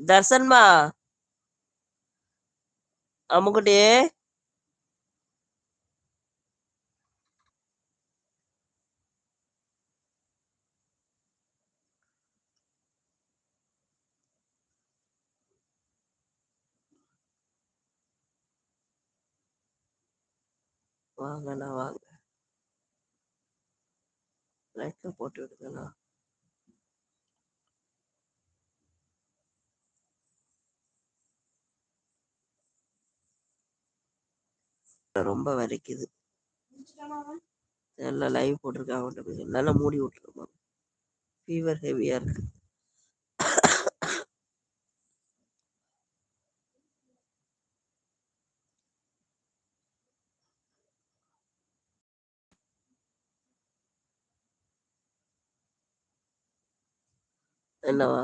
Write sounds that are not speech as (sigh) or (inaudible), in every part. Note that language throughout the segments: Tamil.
தர்சன்மா அம்முக்குட்டி. வாங்கண்ணா வாங்க. லைக்க போட்டு விடுங்கண்ணா. ரொம்ப வரைக்குது எல்லாம் லைவ் போட்டிருக்காங்க நல்லா மூடி விட்டுருமா ஃபீவர் ஹெவியா இருக்கு. என்னவா?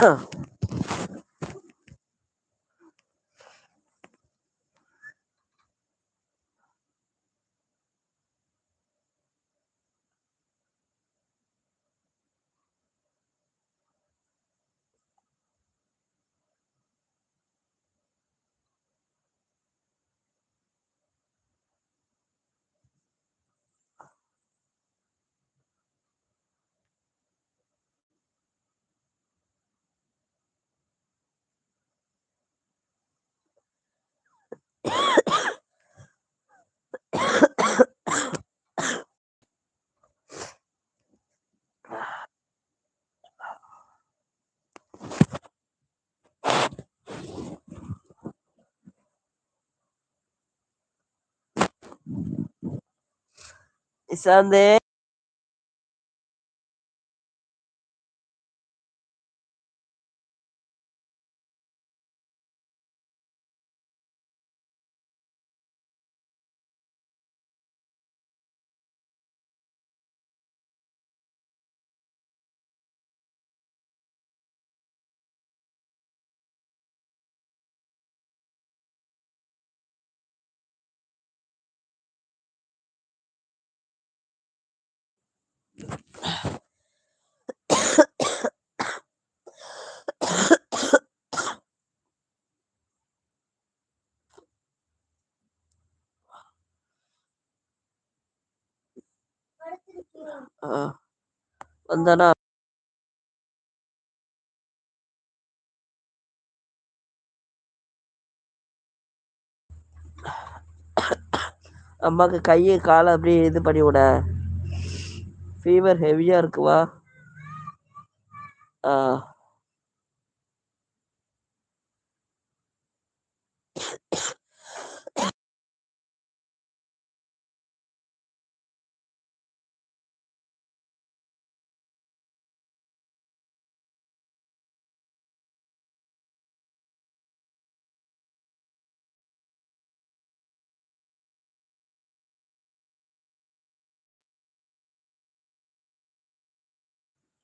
huh. இசாந்தே வந்தானா அம்மாக்கு கையை காலை அப்படியே இது பண்ணி விட. ஃபீவர் ஹெவியாக இருக்குவா ஆ.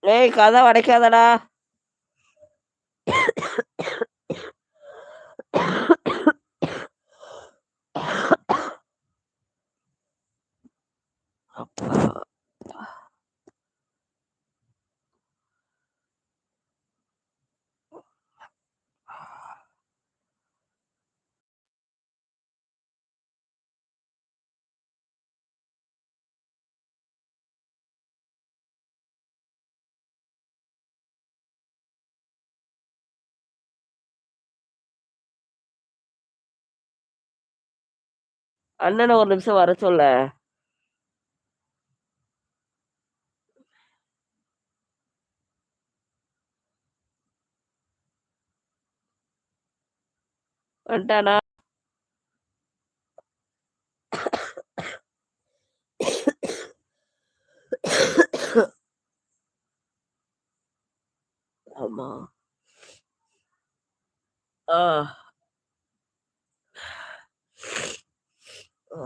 ஏய் கதை உடைக்காதடா அப்பா அண்ணனை ஒரு நிமிஷம் வர சொல்ல. வந்துட்டானா? ஆமா. ஆ ஆ.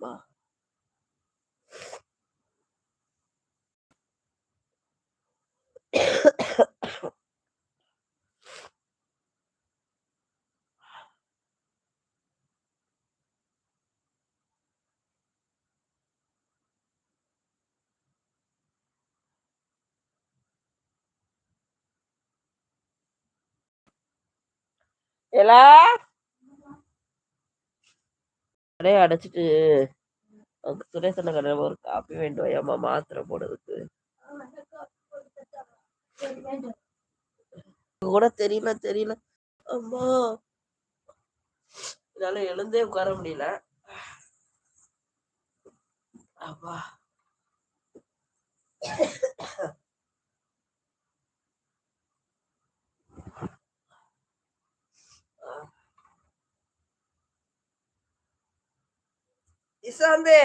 அம்மா எல்லா (coughs) கடையை அடைச்சிட்டு அங்க சுரேசன கடையில் ஒரு காப்பி வேண்டும் வையாமா மாத்திரை போடுறதுக்கு. கூட தெரியல தெரியல. அம்மா. என்னால எழுந்தே உட்கார முடியல. அப்பா இசாந்தே.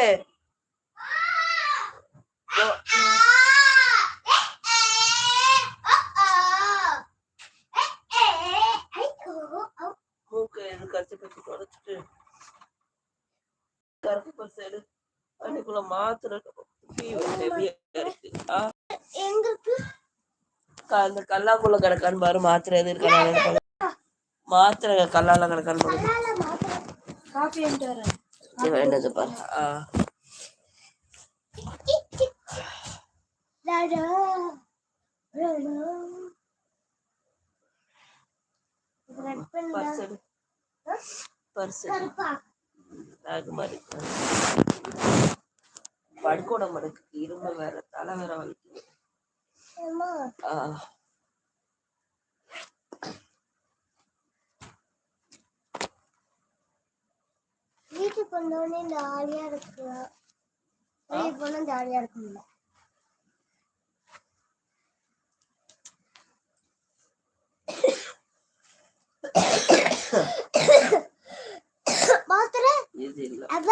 மூக்கு இது கச்சி கச்சி தொடச்சிட்டு. கருப்பு பஸ் எடு. அதுக்குள்ள மாத்திரை fever heavy ஆ. அந்த கல்லாக்குள்ள கிடக்கான்னு பாரு மாத்திரை எது இருக்கா மாத்திரை கல்லால கிடக்கான்னு பாரு. காப்பி வேண்டது பாரு. படுக்கோட மடக்கு இரும்பு வேற தலை வேற வலிக்குது. வீட்டுக்கு வந்தோடனே ஜாலியா இருக்கு. வெளியே போனா ஜாலியா இருக்கும்ல அவ?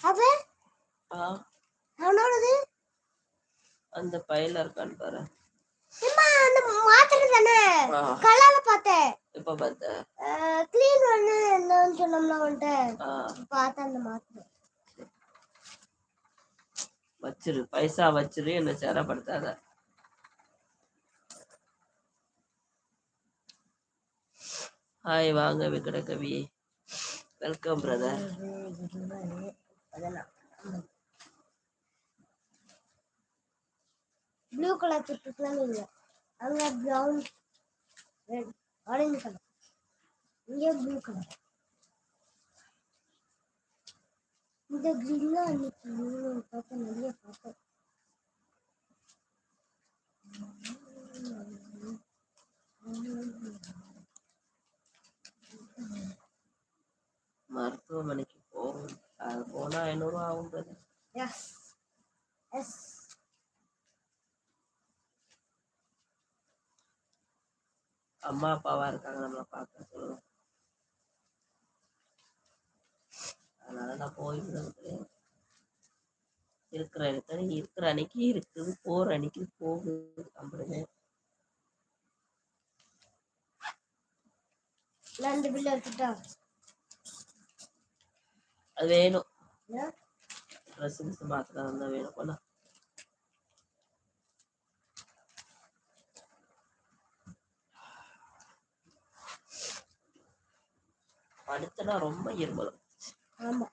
அவ? ஆ. அவனோடது? அந்த பையில இருக்கான்னு பாரு. அந்த மாத்திரை தானே? கலால பார்த்தேன். எப்ப பார்த்த க்ளீன் பண்ண என்னன்னு சொன்னோம்ல உன்கிட்ட. பார்த்த அந்த மாத்திரம் வச்சிரு பைசா வச்சிரு என்ன சேரப்படுத்தாத ஹாய் வாங்க Vikata Kavi welcome brother blue colour திட்டுக்கலாம் இல்லை அங்க பிரவுன் ரெட் ஆரஞ்சு கலர் இங்க ப்ளூ கலர் இந்த கிரீன்ல அன்னைக்கு ஈவினிங் பார்த்தேன் நிறைய பார்த்தேன் மருத்துவமனைக்கு போகும் அது போனா ஐநூறுரூவா ஆகும் பிரதர் எஸ் எஸ் அம்மா அப்பாவா இருக்காங்க நம்மளை பார்க்க சொல்லுங்க. அதனால நான் போயிடுறது கிடையாது இருக்கிற இடத்துல இருக்கிற அன்னைக்கு இருக்குது போற அன்னைக்கு போகுது அப்படிங்க ரெண்டு பில்லு எடுத்துட்டா? அது வேணும்? ட்ரெஸ் கிஸ் மாத்திரம் இருந்தால் வேணும். போல படுத்தனா ரொம்ப இருமல் ஆமா.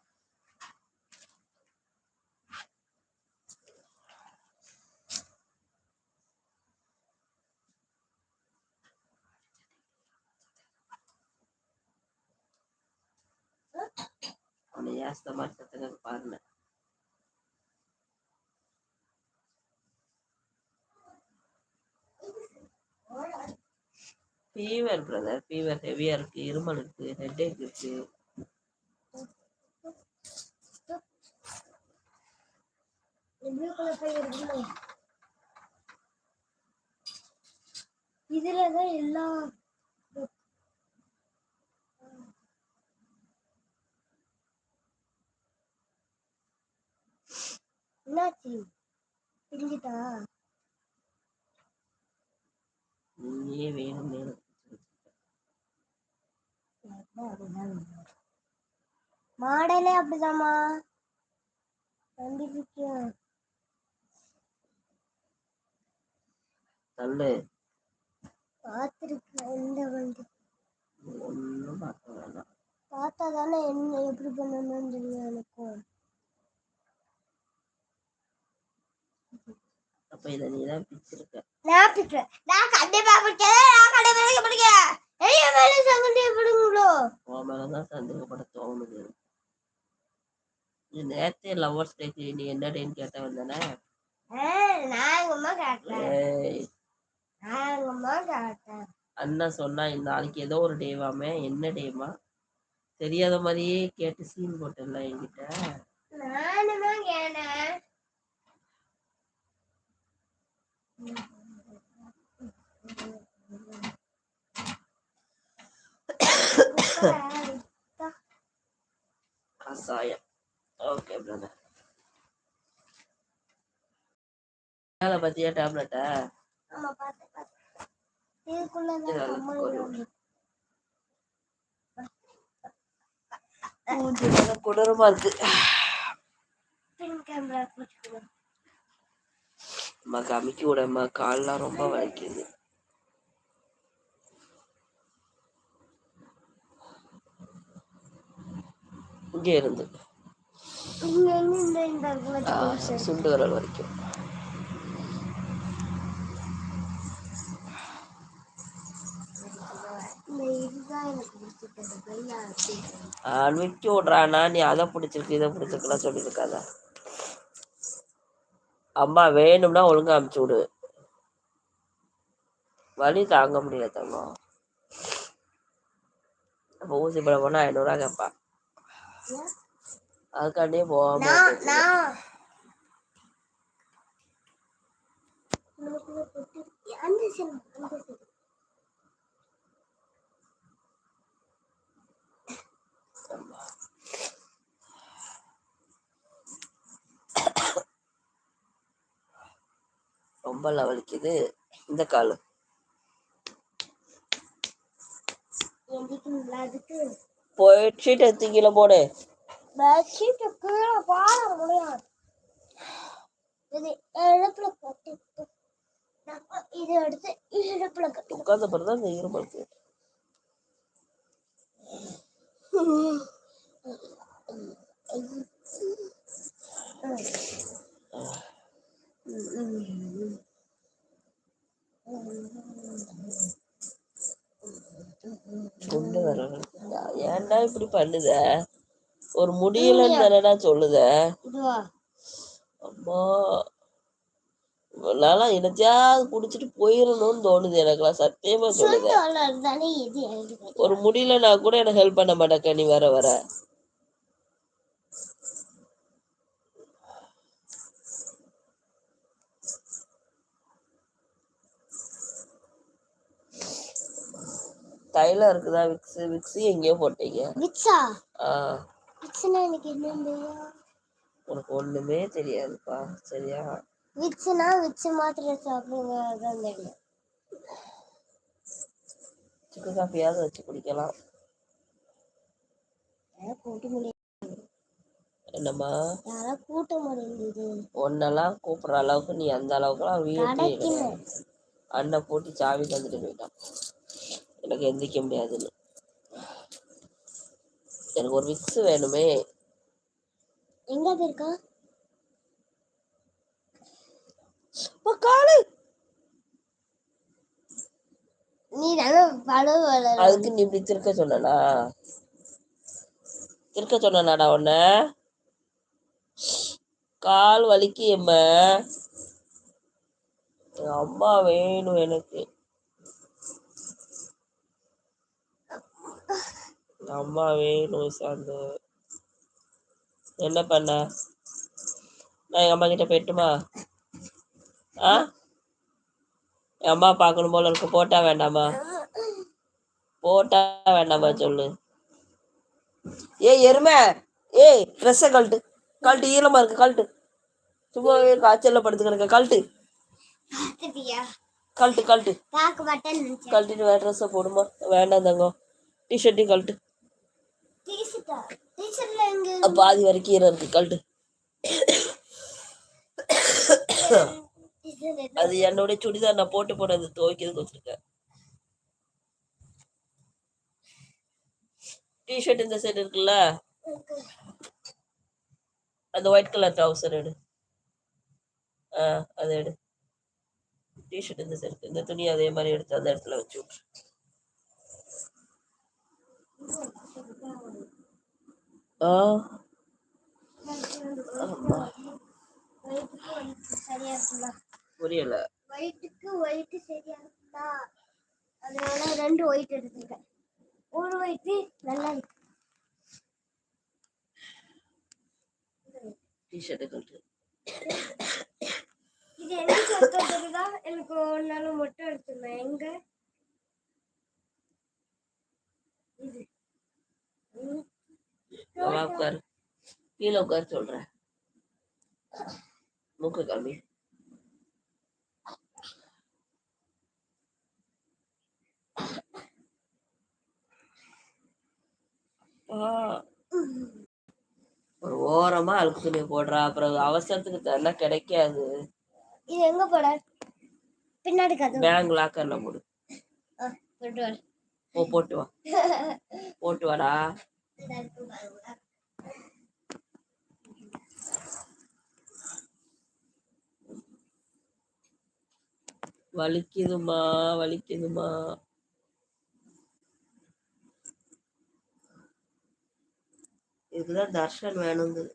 அவனை ஏசுத மாதிரி சத்தங்க பாருங்க. ஃபீவர் பிரதர் ஃபீவர் ஹெவியா இருக்கு. இருமல் இருக்கு. ஹெட்டேக் இருக்கு. ப்ளூ கலர் பை இருக்குல்ல இதுல தான் எல்லா என்னாச்சு? பிரிஞ்சுட்டா நீயே வேணும் வேணும். மாடலே அப்படிதாம்மா. கண்டிப்பிக்கும் தள்ளு. பார்த்துருக்கேன் எந்த வண்டி ஒன்றும் பார்க்க வேண்டாம் பார்த்தா தானே என்ன எப்படி பண்ணணும்னு தெரியும் எனக்கும் அப்ப இதை நீ தான் பிச்சிருக்க. நான் பிடிக்கிறேன் நான் கண்டிப்பா பிடிக்கிறேன் நான் கண்டிப்பா பிடிக்கிறேன் மேலே சங்கண்டே பிடுங்களோ உன் மேலதான் சந்தேகப்பட தோணுது. நீ நேத்தே லவ்வர்ஸ் டேக்கு நீ என்ன டேன்னு கேட்டவன் தானே நான் எங்க அம்மா கேட்டேன் ஏய். நான் எங்க அம்மா கேட்டேன் அண்ணன் சொன்னா நாளைக்கு ஏதோ ஒரு டேவாமே என்ன டேமா தெரியாத மாதிரியே கேட்டு சீன் போட்டல என்கிட்ட. நானுமா கசாயம் ஓகே பிரதர் மேல பத்தியா டேப்லெட்டா கொடூரமா இருக்கு அம்மா கமிக்கி விடம்மா கால்லாம் ரொம்ப வலிக்குது இங்க இருந்து. சுண்டு விரல் வரைக்கும். இந்த இதுதான் நீ அதை பிடிச்சிருக்கு இதை பிடிச்சிருக்கலாம் சொல்லியிருக்காத. அம்மா வேணும்னா ஒழுங்கா அமுச்சு விடு. வலி தாங்க முடியல தங்கம் அப்போ ஊசி போட போனா ஐநூறுரூவா கேட்பா. அதுக்காண்டியே போகாம ரொம்ப வலிக்குது இந்த காலு. எந்திரிக்கணும்ல அதுக்கு. போய் ஷீட் எடுத்து கீழே போடு. பெட்ஷீட் கீழே பாட முடியாது. இது இடுப்புல கட்டிட்டு இதை எடுத்து இடுப்புல கட்டி உட்காந்த பிறகு (laughs) கொண்டு வர ஏன்டா இப்படி பண்ணுத? ஒரு முடியலன்னு தானடா சொல்லுத. அம்மா நல்லா என்னத்தையாவது குடிச்சிட்டு போயிடணும்னு தோணுது எனக்குலாம் சத்தியமா சொல்லுது. ஒரு முடியலன்னா கூட எனக்கு ஹெல்ப் பண்ண மாட்டேக்க நீ வர வர. தைலம் இருக்குதா விக்ஸ்? விக்ஸ் எங்கேயோ போட்டீங்க. விட்ஸா ஆ. விட்ஸ்னா எனக்கு என்ன உனக்கு ஒண்ணுமே தெரியாதுப்பா. சரியா? விட்ஸ்னா விட்ஸ் மாத்திரை சாப்பிடுங்க அதான் தெரியும். சுக்கு காஃபியாவது வச்சு குடிக்கலாம். யாரா கூட்ட முடியாது என்னம்மா? யாரா கூட்ட முடியாது. ஒன்னெல்லாம் கூப்பிடுற அளவுக்கு நீ அந்த அளவுக்குலாம் வீட்டு கடைக்குன்னு அண்ணன் போட்டு சாவி தந்துட்டு போயிட்டான். எனக்கு எந்திரிக்க முடியாதுன்னு. எனக்கு ஒரு விக்ஸ் வேணுமே. எங்க போயிருக்கா காலு நீ அதுக்கு நீ இப்படி திருக்க சொன்னனா? திருக்க சொன்னனாடா உன்ன. கால் வலிக்கு எம்ம. அம்மா வேணும் எனக்கு. எங்க அம்மா வேணும் சாந்து என்ன பண்ண? நான் எங்க அம்மா கிட்ட போயிட்டுமா? ஆ? என் அம்மா பார்க்கணும் போல இருக்கு. போட்டா வேண்டாமா? போட்டா வேண்டாமா சொல்லு. ஏய் எருமை. ஏய் ட்ரெஸ்ஸை கழட்டு. கழட்டு ஈரமா இருக்கு கழட்டு. சும்மாவே காய்ச்சல்ல படுத்து கிடக்க. கழட்டு. கழட்டு கழட்டு. கழட்டிட்டு வேற ட்ரெஸ்ஸை போடுமா? வேண்டாம் தங்கம். டிஷர்ட்டையும் கழட்டு டீஷர்ட்டா டீஷர்ட்ல எங்க அப்ப பாதி வரைக்கும் ஈரம் இருக்கு டீஷர்ட் அது என்னோட சுடிதார் நான் போட்டு போனது துவைக்கிறதுக்கு வச்சிருக்கேன். டிஷர்ட் இந்த சைடு இருக்குல்ல? அந்த ஒயிட் கலர் ட்ரவுசர் எடு. ஆ அதை எடு. டிஷர்ட் இந்த சைடு இந்த துணி அதே மாதிரி எடுத்து அந்த இடத்துல வச்சு விட்ரு ஆ ஆமா ஒயிட்டுக்கு ஒயிட் சரியா இருக்குல்ல புரியல. ஒயிட்டுக்கு ஒயிட் சரியா இருக்குதா அதனால ரெண்டு ஒயிட் எடுத்துருக்கேன் ஒரு ஒயிட் நல்லா இருக்கு. டிஷர்ட் கழட்டு இது எங்க சொத்ததுக்குதா எனக்கு ஒரு நாள் மொட்டை எடுத்துருந்தேன். எங்க? இது. உட்காரு கீழே உட்காரு சொல்றேன் மூக்கு காமி. ஒரு ஓரமா அழுக்கு துணி போடுறா. அப்புறம் அவசரத்துக்கு தரல கிடைக்காது. இது எங்க போட? பின்னாடி பேங்க் லாக்கர்ல போடு. ஆ, போட்டு வா போட்டு வாடா. வலிக்குதுமா வலிக்குதுமா இதுக்குதான் தர்ஷன் வேணுங்குது.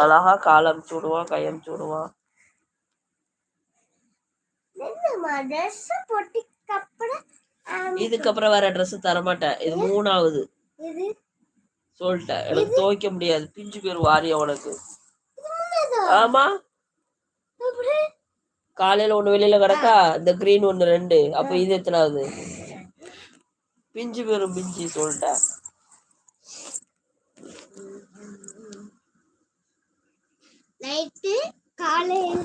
அழகா கால் அமுச்சு விடுவான் கை அமுச்சு விடுவான் என்னம்மா dress போட்டு கப்பட ஆம், இதுக்கப்புறம் வேற ட்ரெஸ் தரமாட்டேன். இது மூணாவது. சொல்லிட்டேன். எனக்கு துவைக்க முடியாது. பிஞ்சு பேர் வாரியம் உனக்கு? ஆமா? காலையில ஒண்ணு வெளியில கிடக்கா? இந்த கிரீன் ஒண்ணு ரெண்டு. அப்ப இது எத்தனாவது? பிஞ்சு பேரும் பிஞ்சு சொல்லிட்டேன். நைட்டு காலையில்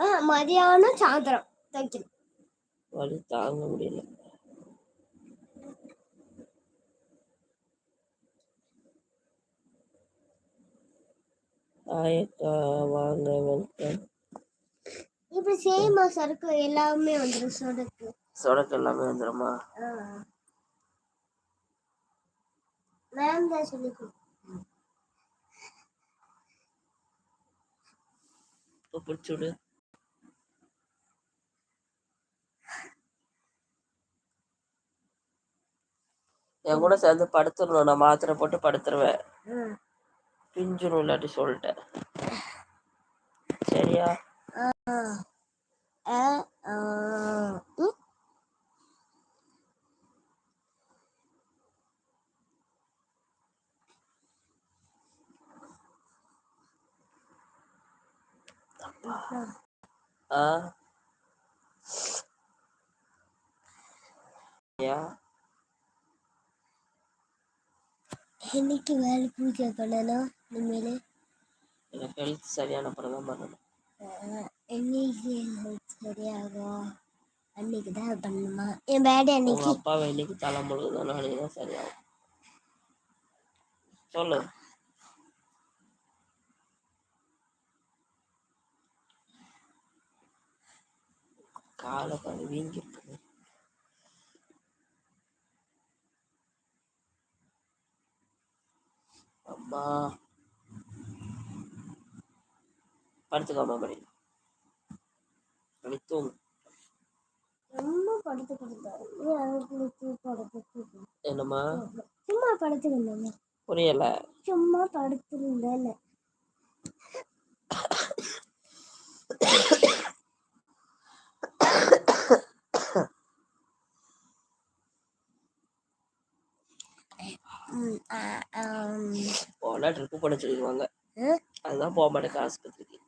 ஆ, மதியானம் சாயந்தரம். தைக்கணும் வலி தாங்க முடியல. ஆயக்கா வாங்க வெல்கம். இப்படி சேமா சருக்கு எல்லாமே வந்துடும் சொடக்கு சொடக்கு எல்லாமே வந்துடுமா ஆ. நான் தான் சொல்லி இப்போ பிடிச்சுடு என் கூட சேர்ந்து படுத்துடணும். நான் மாத்திரை போட்டு படுத்துருவேன். ஆ. பிஞ்சிரும் இல்லாட்டி சொல்லிட்டேன். சரியா. ஆ. யா இன்னைக்கு வேலை பூஜை பண்ணணும் இனிமேல் எனக்கு ஹெல்த் சரியான அப்புறம் தான் பண்ணணும் என்னைக்கு சரியாகும் அன்னைக்கு தான் பண்ணணுமா என் உங்க அன்னைக்கு அப்பாவை இன்னைக்கு தலை முழுகுதான் நாளைக்கு தான் சரியாகும் சொல்லு காலை பாரு அம்மா. படுத்துக்காம படி. அப்படி தூங்கு ரொம்ப படுத்து கொடுத்தாரு என்னம்மா? சும்மா படுத்துருந்தேன் புரியல. சும்மா படுத்துருந்தேன் போனா ட்ரிப்பு பண்ண சொல்லிடுவாங்க. அதுதான் போக மாட்டேங்க ஆஸ்பத்திரிக்கு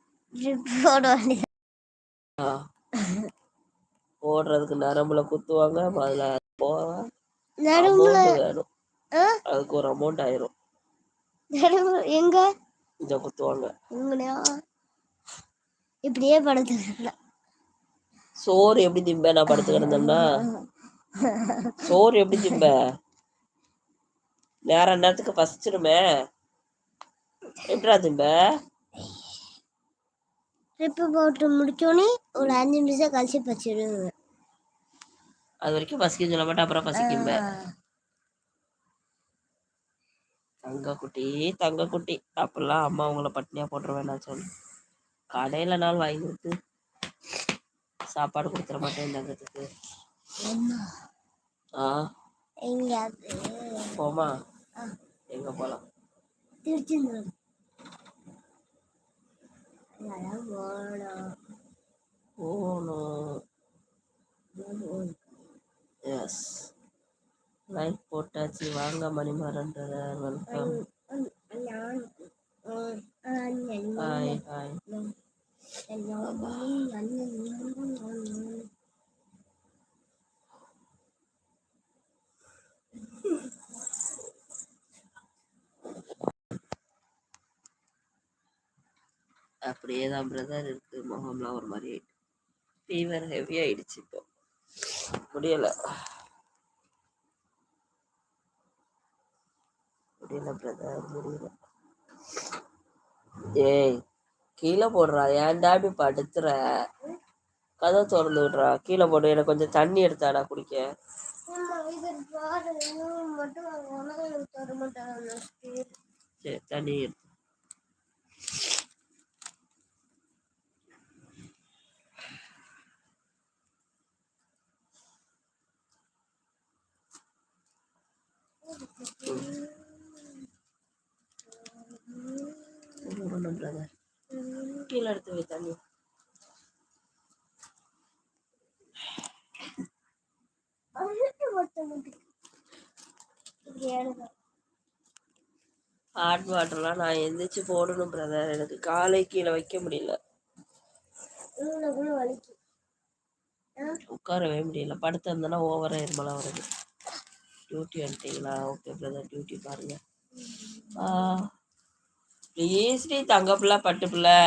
போட ஆ. போடுறதுக்கு நரம்புல குத்துவாங்க அதுல போவேன் வேணும்? அதுக்கு ஒரு அமௌண்ட் ஆயிரும். எங்க? இங்க குத்துவாங்க. இப்படியே படுத்துருந்தேன் சோறு எப்படி திம்ப? நான் படுத்து கிடந்தேன்னா. சோறு எப்படி திம்ப? (laughs) நேர நேரத்துக்கு பசிச்சிருமே. எப்படிடா திம்ப ட்ரிப்பு போட்டு முடிச்சோடனே ஒரு அஞ்சு நிமிஷம் கழிச்சு பச்சிடுவேன் அது வரைக்கும் பசிக்க சொல்ல மாட்டேன் அப்புறம் பசிக்கும்ப தங்க குட்டி தங்க குட்டி. அப்பெல்லாம் அம்மா உங்களை பட்னியா போட்டுருவேன் நான் சொல்லு கடையில நாள் வாங்கி கொடுத்து சாப்பாடு கொடுத்துட மாட்டேன் தங்கத்துக்கு ஆ. போமா எங்க போலாம்? திருச்செந்தூர். போகணும் எஸ் லைக் போட்டாச்சு வாங்க மணிமாறன் வெல்கம் ஹாய் ஹாய் அப்படியே தான் பிரதர் இருக்கு முகம்லாம் ஒரு மாதிரி ஆயிட்டு. ஃபீவர் ஹெவி ஆயிடுச்சு இப்போ. முடியல. முடியல பிரதர் முடியல. ஏய் கீழே போடுறா ஏன்டா இப்படி படுத்துற? கதை திறந்து விடுறா. கீழே போடு எனக்கு கொஞ்சம் தண்ணி எடுத்தாடா குடிக்க. சரி தண்ணி எடுத்து கீழே எடுத்து வை தண்ணி. ஹாட் வாட்டர்லாம் நான் எந்திரிச்சு போடணும் பிரதர் எனக்கு காலை கீழே வைக்க முடியல. உட்காரவே முடியல. படுத்து இருந்தேன்னா ஓவராக இருமலாம் வருது. டியூட்டி வந்துட்டீங்களா ஓகே பிரதர் டியூட்டி பாருங்க. ஆ ப்ளீஸ் டி தங்க பிள்ளை பட்டு பிள்ளை?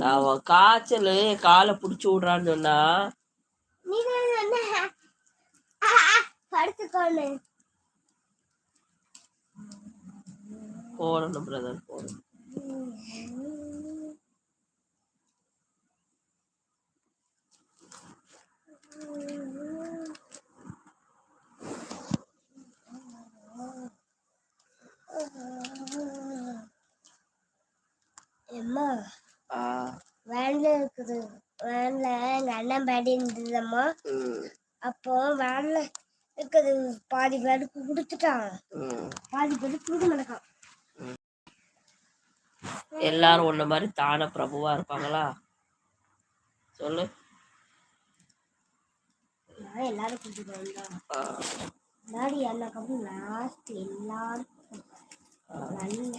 நான் காய்ச்சல் காலை பிடிச்சி விடுறான்னு சொன்னா? போடணும் பிரதர் போடணும் அம்மா ஆ வேன்ல இருக்குது வேன்ல எங்க அண்ணன் பேடி இருந்ததம்மா. ம். அப்போ வேன்ல இருக்குது பாதி பேருக்கு கொடுத்துட்டான். பாதி பேருக்கு கொடுக்க மாட்டான் எல்லாரும் உன்ன மாதிரி தான பிரபுவா இருப்பாங்களா? சொல்லு. எல்லாரும் வந்தான். ஆ, டாடி அண்ணாக்கப்புறம் லாஸ்ட் எல்லாரும் நல்ல.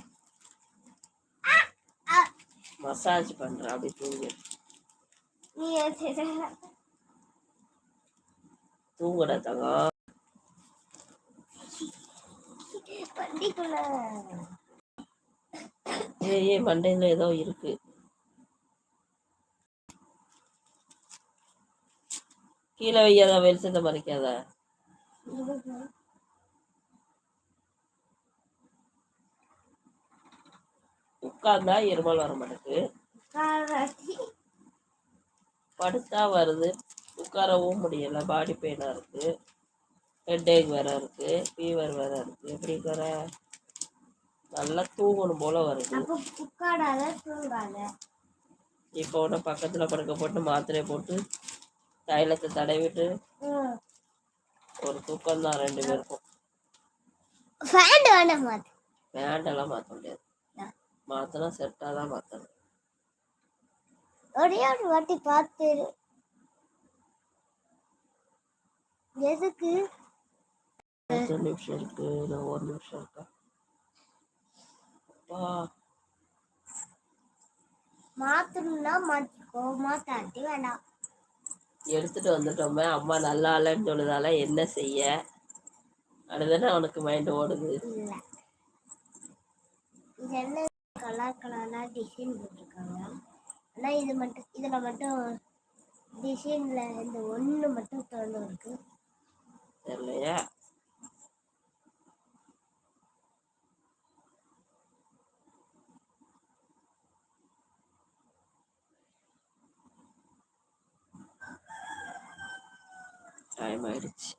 மசாஜ் பண்றேன் அப்படி தூங்கு நீ தூங்குட தங்கம் ஏ ஏ மண்டையில ஏதோ இருக்கு. கீழே வையாத வெளிச்சத்தை மறைக்காத. உட்கார்ந்தா இருமல் வர மாட்டேங்குது படுத்தா வருது. உட்காரவும் முடியல. பாடி பெயினா இருக்கு. ஹெட்டேக் வேற இருக்கு. ஃபீவர் வேற இருக்கு. எப்படி இருக்கிற நல்லா தூங்கணும் போல வருது. இப்போ உடனே பக்கத்துல படுக்க போட்டு மாத்திரையை போட்டு தைலத்தை தடவிட்டு ஒரு தூக்கம் தான் ரெண்டு பேருக்கும். ஃபேன் வேண்டாம் மாற்ற முடியாது. மாத்தினா செட்டாக தான் மாற்றணும் ஒரே ஒரு வாட்டி பார்த்து எதுக்கு? எத்தனை நிமிஷம் இருக்கு. நான் ஒரு நிமிஷம் இருக்கா மாத்தணும்னா மாத்திக்கோ. மாத்தாட்டி வேண்டாம் எடுத்துட்டு வந்துட்டோமே. அம்மா நல்லா இல்லைன்னு சொல்லுதால என்ன செய்ய? அதுதானே அவனுக்கு மைண்ட் ஓடுது. இல்ல. இது என்ன? கலர் கலரா டிசைன் போட்டிருக்காங்க. ஆனால் இது மட்டும் இதுல மட்டும் டிசைன்ல இந்த ஒண்ணு மட்டும் திறந்து இருக்கு தெரியலையா. டைம் ஆயிடுச்சு.